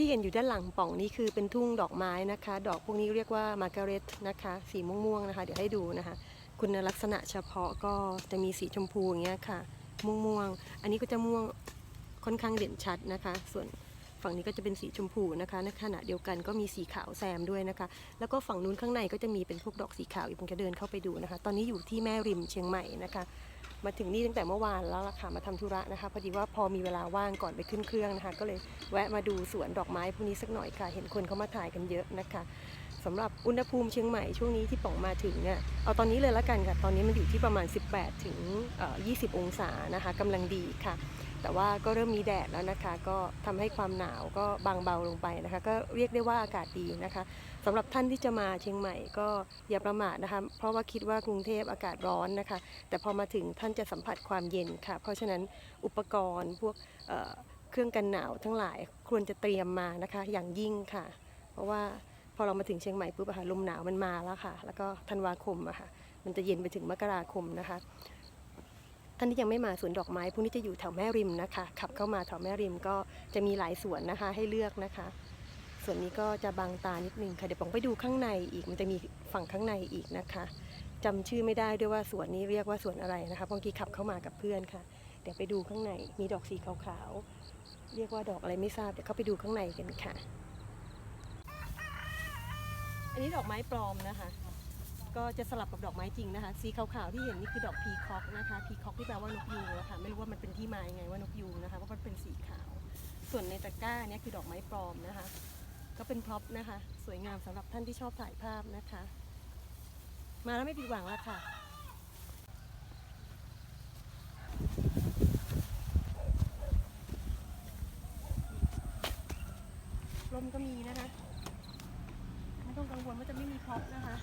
ที่เห็นอยู่ด้านหลังป่องนี้คือเป็นทุ่งดอกไม้นะคะ ดอกพวกนี้เรียกว่ามาการเร็ตนะคะ สีม่วงๆนะคะ เดี๋ยวให้ดูนะคะ คุณลักษณะเฉพาะก็จะมีสีชมพูอย่างเงี้ยค่ะ ม่วงๆ อันนี้ก็จะม่วงค่อนข้างเด่นชัดนะคะ ส่วนฝั่งนี้ก็จะเป็นสีชมพูนะคะ ในขณะเดียวกันก็มีสีขาวแซมด้วยนะคะ แล้วก็ฝั่งนู้นข้างในก็จะมีเป็นพวกดอกสีขาวอีกผมจะเดินเข้าไปดูนะคะ ตอนนี้อยู่ที่แม่ริมเชียงใหม่นะคะ มาถึงนี่ตั้งแต่เมื่อวานแล้วล่ะค่ะมาทำธุระนะคะพอดีว่าพอมีเวลาว่างก่อนไปขึ้นเครื่องนะคะ ก็เลยแวะมาดูสวนดอกไม้พวกนี้สักหน่อยค่ะ เห็นคนเขามาถ่ายกันเยอะนะคะสำหรับอุณหภูมิเชียงใหม่ช่วงนี้ที่ป่องมาถึงเนี่ยเอาตอนนี้เลยละกันค่ะ ตอนนี้มันอยู่ที่ประมาณ 18 ถึง 20 องศานะคะกำลังดีค่ะ แต่ว่าก็เริ่มมีแดดแล้วนะคะ ก็ทำให้ความหนาวก็บางเบาลงไปนะคะ ก็เรียกได้ว่าอากาศดีนะคะสำหรับท่านที่จะมาเชียงใหม่ก็อย่าประมาทนะคะ เพราะว่าคิดว่ากรุงเทพอากาศร้อนนะคะ แต่พอมาถึงท่านจะสัมผัสความเย็นค่ะ เพราะฉะนั้นอุปกรณ์พวกเเครื่องกันหนาวทั้งหลายควรจะเตรียมมานะคะ อย่างยิ่งค่ะ เพราะว่าพอเรามาถึงเชียงใหม่ปุ๊บอะค่ะลมหนาวมันมาแล้วค่ะ แล้วก็ธันวาคมอะค่ะ มันจะเย็นไปถึงมกราคมนะคะท่านที่ยังไม่มาสวนดอกไม้พวกนี้จะอยู่แถวแม่ริมนะคะ ขับเข้ามาแถวแม่ริมก็จะมีหลายสวนนะคะ ให้เลือกนะคะ ส่วนนี้ก็จะบางตานิดนึงค่ะ เดี๋ยวผมไปดูข้างในอีก มันจะมีฝั่งข้างในอีกนะคะ จำชื่อไม่ได้ด้วยว่าสวนนี้เรียกว่าสวนอะไรนะคะบางทีขับเข้ามากับเพื่อนค่ะ เดี๋ยวไปดูข้างในมีดอกสีขาวๆ เรียกว่าดอกอะไรไม่ทราบเดี๋ยวเข้าไปดูข้างในกันค่ะ อันนี้ดอกไม้ปลอมนะคะ ก็จะสลับกับดอกไม้จริงนะคะ สีขาวๆที่เห็นนี่คือดอกพีคอกนะคะ พีคอกที่แปลว่านกยูงนะคะไม่รู้ว่ามันเป็นที่มายังไงว่านกยูงนะคะเพราะมันเป็นสีขาว ส่วนในตะกร้าเนี่ยคือดอกไม้ปลอมนะคะ ก็เป็นพร็อพนะคะ สวยงามสำหรับท่านที่ชอบถ่ายภาพนะคะ มาแล้วไม่ผิดหวังแล้วค่ะ ลมก็มีนะคะ ไม่ต้องกังวลว่าจะไม่มีพ็อปนะคะ